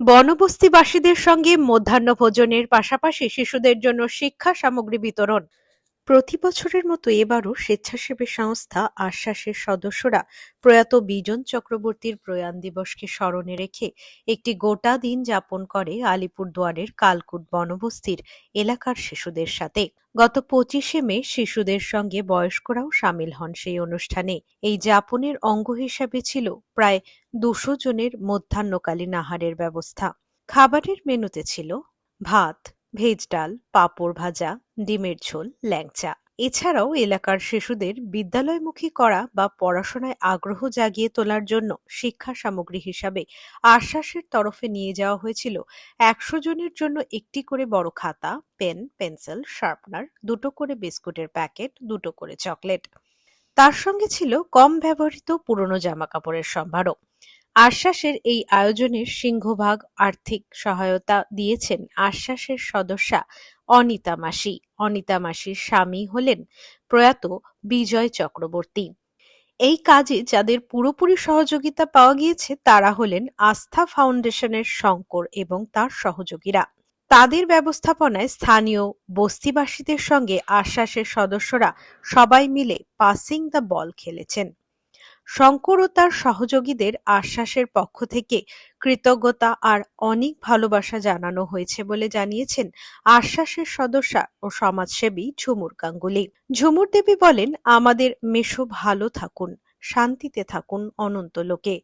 বনবস্তিবাসীদের সঙ্গে মধ্যাহ্ন ভোজনের পাশাপাশি শিশুদের জন্য শিক্ষা সামগ্রী বিতরণ। প্রতি বছরের মতো এবারও স্বেচ্ছাসেবী সংস্থা আশ্বাসের সদস্যরা প্রয়াত বিজন চক্রবর্তীর প্রয়াণ দিবসকে স্মরণে রেখে একটি গোটা দিন যাপন করে আলিপুরদুয়ারের কালকুট বনবস্তির এলাকার শিশুদের সাথে। গত পঁচিশে মে শিশুদের সঙ্গে বয়স্করাও সামিল হন সেই অনুষ্ঠানে। এই যাপনের অঙ্গ হিসাবে ছিল প্রায় দুশো জনের মধ্যাহ্নকালীন আহারের ব্যবস্থা। খাবারের মেনুতে ছিল ভাত ভেজ ডাল, পাঁপড় ভাজা, ডিমের ঝোল, ল্যাংচা। এছাড়াও এলাকার শিশুদের বিদ্যালয়মুখী করা বা পড়াশোনায় আগ্রহ জাগিয়ে তোলার জন্য শিক্ষা সামগ্রী হিসাবে আশ্বাসের তরফে নিয়ে যাওয়া হয়েছিল একশো জনের জন্য একটি করে বড় খাতা, পেন, পেন্সিল, শার্পনার, দুটো করে বিস্কুটের প্যাকেট, দুটো করে চকলেট। তার সঙ্গে ছিল কম ব্যবহৃত পুরনো জামাকাপড়ের সম্ভারও। আশ্বাসের এই আয়োজনের সিংহভাগ আর্থিক সহায়তা দিয়েছেন আশ্বাসের সদস্যা অনিতা মাসি। অনিতা মাসির স্বামী হলেন প্রয়াত বিজয় চক্রবর্তী। এই কাজে যাদের পুরোপুরি সহযোগিতা পাওয়া গিয়েছে, তারা হলেন আস্থা ফাউন্ডেশনের শঙ্কর এবং তার সহযোগীরা। তাদের ব্যবস্থাপনায় স্থানীয় বস্তিবাসীদের সঙ্গে আশ্বাসের সদস্যরা সবাই মিলে পাসিং দ্য বল খেলেছেন। শঙ্কর ও তার সহযোগীদের আশ্বাসের পক্ষ থেকে কৃতজ্ঞতা আর অনেক ভালোবাসা জানানো হয়েছে বলে জানিয়েছেন আশ্বাসের সদস্যা ও সমাজসেবী ঝুমুর গাঙ্গুলি। ঝুমুর দেবী বলেন, আমাদের মেশো ভালো থাকুন, শান্তিতে থাকুন অনন্ত লোকে।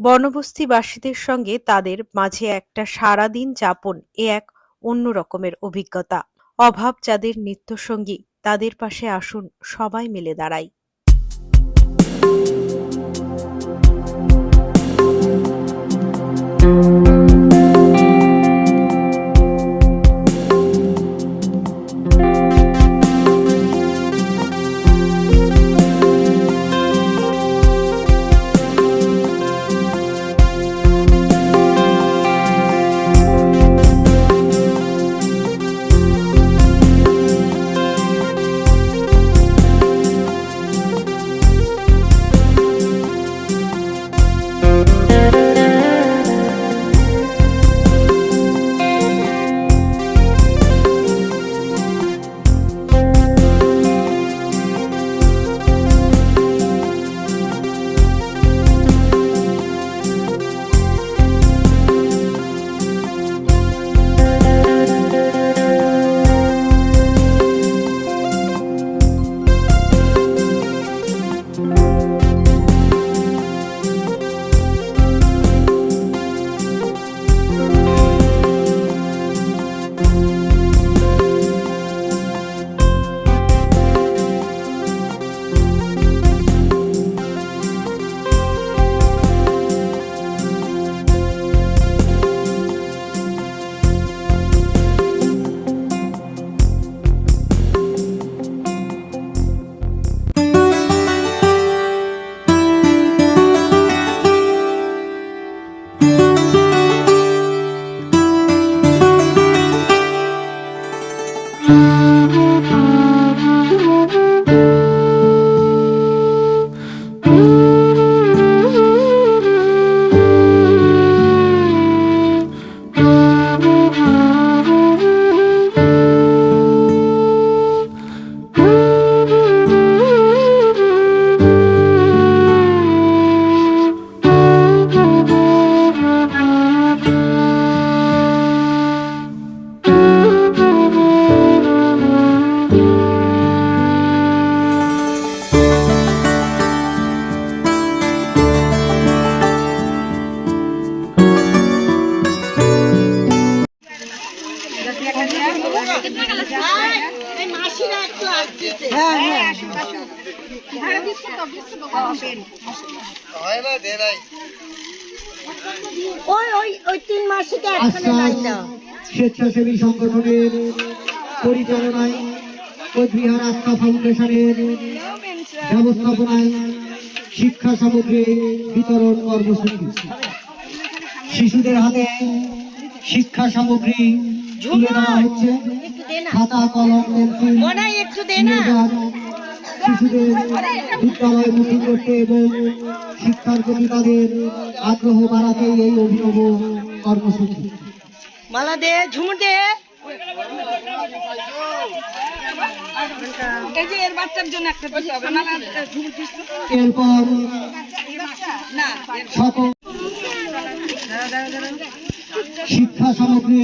বনবস্তিবাসীদের সঙ্গে তাদের মাঝে একটা সারাদিন যাপন, এ এক অন্য রকমের অভিজ্ঞতা। অভাব যাদের নিত্যসঙ্গী, তাদের পাশে আসুন, সবাই মিলে দাঁড়াই। ওই ওই ওই তিন মাসিকে একখানে নাই দাও। স্বেচ্ছাসেবী সংগঠনের পরিচালনায় কোচবিহার আস্থা ফাউন্ডেশনের ব্যবস্থাপনায় শিক্ষা সামগ্রী বিতরণ কর্মসূচি। শিশুদের হাতে শিক্ষা সামগ্রী হচ্ছে। খাতা কলম পেন্সিল শিশুদের বিদ্যালয়মুখী করতে এবং শিক্ষার প্রতি তাদের আগ্রহ বাড়াতে এই অভিনব কর্মসূচি। মালা দে ঝুমুর দে? এরপর সকল শিক্ষা সামগ্রী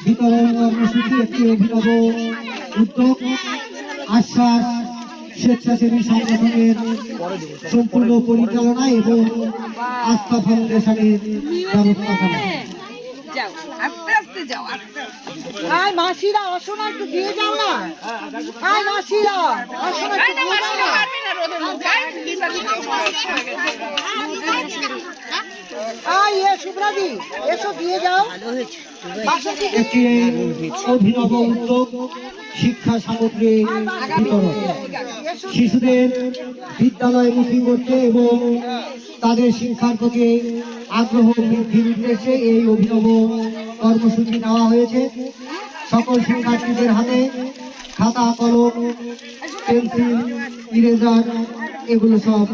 বিতরণ কর্মসূচি একটি অভিনব উদ্যোগ আশ্বাস স্বেচ্ছাসেবী সংগঠনের সম্পূর্ণ পরিচালনা এবং আস্থা ফাউন্ডেশনের মাসিরা একটু না মাসিরা শুভ্রাদি এসো দিয়ে যাও। একটি অভিনব উদ্যোগ শিক্ষা সামগ্রী বিতরণ। শিশুদের বিদ্যালয়মুখী করতে এবং তাদের শিক্ষার প্রতি আগ্রহ বৃদ্ধির উদ্দেশ্যে এই অভিনব কর্মসূচি নেওয়া হয়েছে। সকল শিক্ষার্থীদের হাতে খাতা কলম পেন্সিল ইরেজার এগুলো সব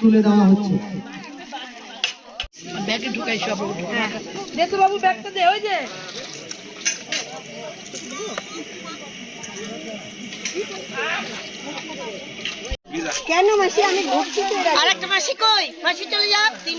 তুলে দেওয়া হচ্ছে। দে তো বাবু ব্যাগটা দে ওই যে। কেন মাসি? আমি ঘুরছি আর একটা মাসি কই? মাসি চলে যা তিন